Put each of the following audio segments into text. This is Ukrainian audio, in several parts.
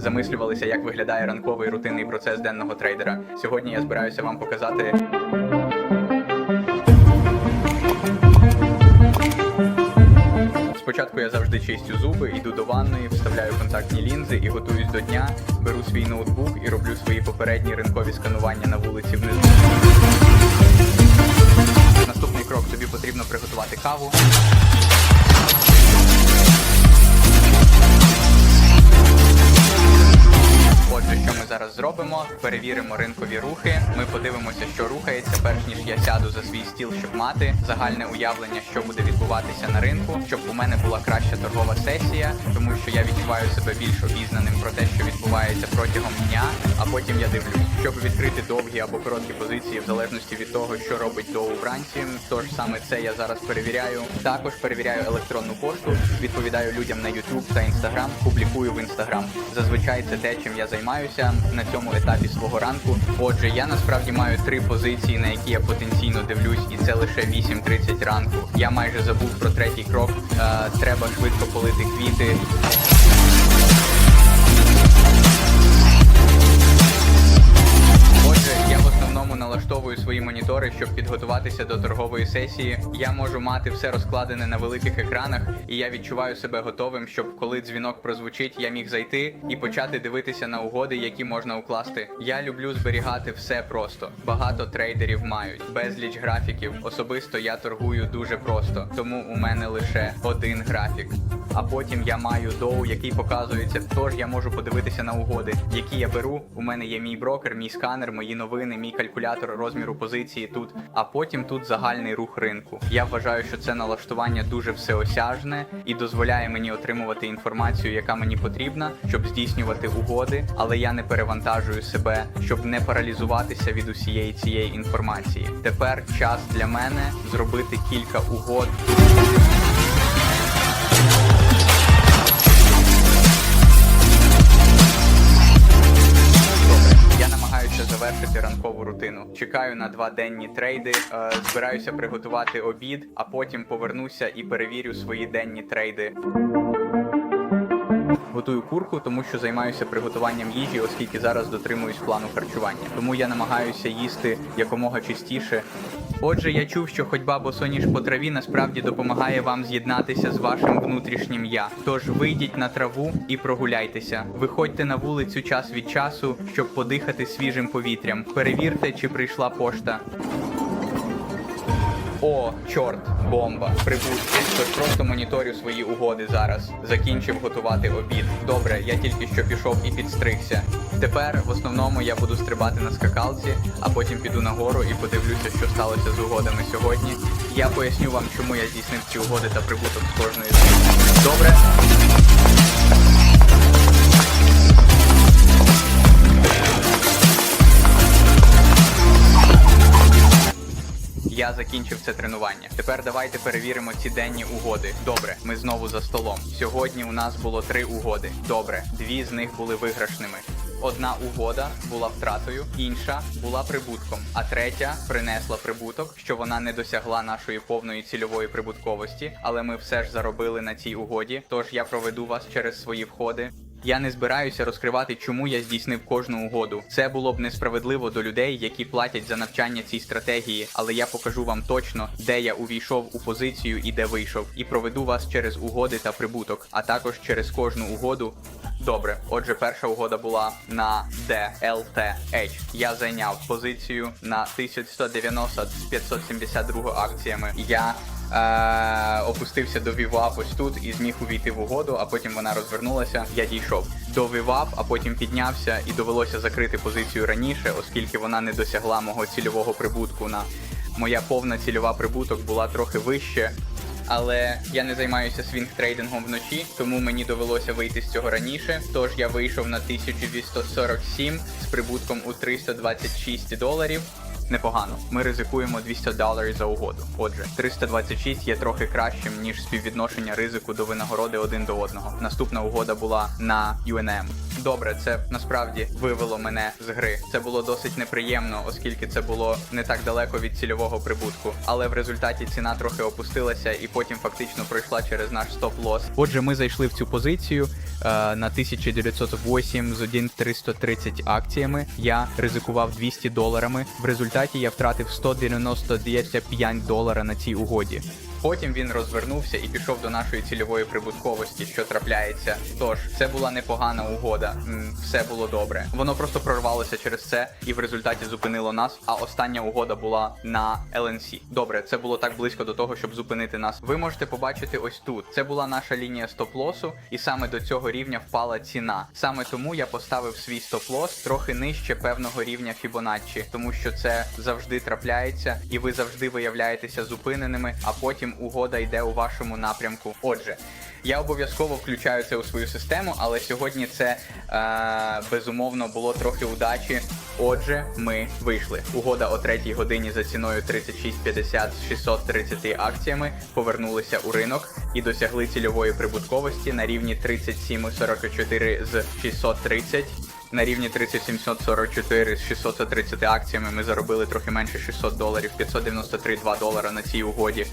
замислювалися, як виглядає ранковий рутинний процес денного трейдера. Сьогодні я збираюся вам показати. Спочатку я завжди чистю зуби, йду до ванної, вставляю контактні лінзи і готуюсь до дня. Беру свій ноутбук і роблю свої попередні ринкові сканування на вулиці внизу. Наступний крок тобі потрібно приготувати каву. Зробимо? Перевіримо ринкові рухи. Ми подивимося, що рухається, перш ніж я сяду за свій стіл, щоб мати загальне уявлення, що буде відбуватися на ринку, щоб у мене була краща торгова сесія, тому що я відчуваю себе більш обізнаним про те, що відбувається протягом дня. А потім я дивлюсь, щоб відкрити довгі або короткі позиції, в залежності від того, що робить Доу вранці. Тож саме це я зараз перевіряю. Також перевіряю електронну пошту, відповідаю людям на YouTube та Instagram, публікую в Instagram. Зазвичай це те, чим я займаюся на цьому етапі свого ранку. Отже, я насправді маю три позиції, на які я потенційно дивлюсь, і це лише 8.30 ранку. Я майже забув про третій крок. Е, треба швидко полити квіти. Основному налаштовую свої монітори, щоб підготуватися до торгової сесії. Я можу мати все розкладене на великих екранах, і я відчуваю себе готовим, щоб коли дзвінок прозвучить, я міг зайти і почати дивитися на угоди, які можна укласти. Я люблю зберігати все просто. Багато трейдерів мають безліч графіків. Особисто я торгую дуже просто, тому у мене лише один графік. А потім я маю доу, який показується. Тож я можу подивитися на угоди, які я беру. У мене є мій брокер, мій сканер, мої новини, мій калькулятор розміру позиції тут. А потім тут загальний рух ринку. Я вважаю, що це налаштування дуже всеосяжне і дозволяє мені отримувати інформацію, яка мені потрібна, щоб здійснювати угоди, але я не перевантажую себе, щоб не паралізуватися від усієї цієї інформації. Тепер час для мене зробити кілька угод. Завершити ранкову рутину. Чекаю на два денні трейди, е, збираюся приготувати обід, а потім повернуся і перевірю свої денні трейди. Готую курку, тому що займаюся приготуванням їжі, оскільки зараз дотримуюсь плану харчування. Тому я намагаюся їсти якомога чистіше. Отже, я чув, що ходьба босоніж по траві насправді допомагає вам з'єднатися з вашим внутрішнім я. Тож вийдіть на траву і прогуляйтеся. Виходьте на вулицю час від часу, щоб подихати свіжим повітрям. Перевірте, чи прийшла пошта. О, чорт, бомба, прибутки. Тож просто моніторю свої угоди зараз. Закінчив готувати обід. Добре, я тільки що пішов і підстригся. Тепер в основному я буду стрибати на скакалці, а потім піду нагору і подивлюся, що сталося з угодами сьогодні. Я поясню вам, чому я здійснив ці угоди та прибуток з кожної з них. Добре. Я закінчив це тренування. Тепер давайте перевіримо ці денні угоди. Добре, ми знову за столом. Сьогодні у нас було три угоди. Добре, дві з них були виграшними. Одна угода була втратою, інша була прибутком, а третя принесла прибуток, що вона не досягла нашої повної цільової прибутковості, але ми все ж заробили на цій угоді. Тож я проведу вас через свої входи. Я не збираюся розкривати, чому я здійснив кожну угоду. Це було б несправедливо до людей, які платять за навчання цій стратегії, але я покажу вам точно, де я увійшов у позицію і де вийшов, і проведу вас через угоди та прибуток, а також через кожну угоду. Добре, отже, перша угода була на DLTH. Я зайняв позицію на 1190 з 572 акціями. Я опустився до VWAP ось тут і зміг увійти в угоду, а потім вона розвернулася. Я дійшов до VWAP, а потім піднявся і довелося закрити позицію раніше, оскільки вона не досягла мого цільового прибутку. На моя повна цільова прибуток була трохи вище. Але я не займаюся свінг-трейдингом вночі, тому мені довелося вийти з цього раніше. Тож я вийшов на 1247 з прибутком у 326 доларів. Непогано. Ми ризикуємо 200 доларів за угоду. Отже, 326 є трохи кращим, ніж співвідношення ризику до винагороди один до одного. Наступна угода була на UNM. Добре, це насправді вивело мене з гри. Це було досить неприємно, оскільки це було не так далеко від цільового прибутку. Але в результаті ціна трохи опустилася і потім фактично пройшла через наш стоп-лос. Отже, ми зайшли в цю позицію е, на 1908 з 1,330 акціями. Я ризикував 200 доларами. В результаті я втратив 195 долара на цій угоді. Потім він розвернувся і пішов до нашої цільової прибутковості, що трапляється. Тож це була непогана угода, все було добре. Воно просто прорвалося через це і в результаті зупинило нас. А остання угода була на LNC. Добре, це було так близько до того, щоб зупинити нас. Ви можете побачити ось тут. Це була наша лінія стоп-лосу, і саме до цього рівня впала ціна. Саме тому я поставив свій стоп-лос трохи нижче певного рівня Fibonacci, тому що це завжди трапляється, і ви завжди виявляєтеся зупиненими, а потім угода йде у вашому напрямку. Отже. Я обов'язково включаю це у свою систему, але сьогодні це е, безумовно було трохи удачі. Отже, ми вийшли. Угода о 3 годині за ціною 36,50 з 630 акціями повернулися у ринок і досягли цільової прибутковості на рівні 37,44 з 630. На рівні 3744 з 630 акціями ми заробили трохи менше 600 доларів, 593,2 долара на цій угоді.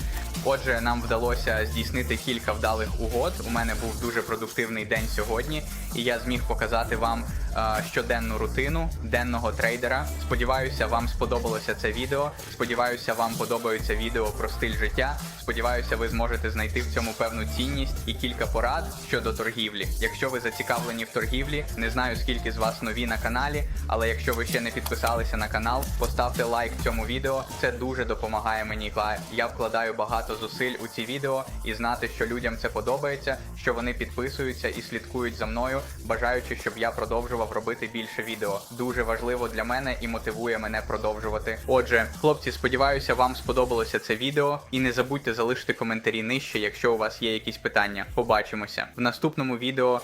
Отже, нам вдалося здійснити кілька вдалих угод. У мене був дуже продуктивний день сьогодні, і я зміг показати вам е, щоденну рутину денного трейдера. Сподіваюся, вам сподобалося це відео. Сподіваюся, вам подобаються відео про стиль життя. Сподіваюся, ви зможете знайти в цьому певну цінність і кілька порад щодо торгівлі. Якщо ви зацікавлені в торгівлі, не знаю скільки з вас нові на каналі, але якщо ви ще не підписалися на канал, поставте лайк цьому відео. Це дуже допомагає мені. Я вкладаю багато зусиль у ці відео і знати, що людям це подобається, що вони підписуються і слідкують за мною, бажаючи, щоб я продовжував робити більше відео. Дуже важливо для мене і мотивує мене продовжувати. Отже, хлопці, сподіваюся, вам сподобалося це відео. І не забудьте залишити коментарі нижче, якщо у вас є якісь питання. Побачимося в наступному відео.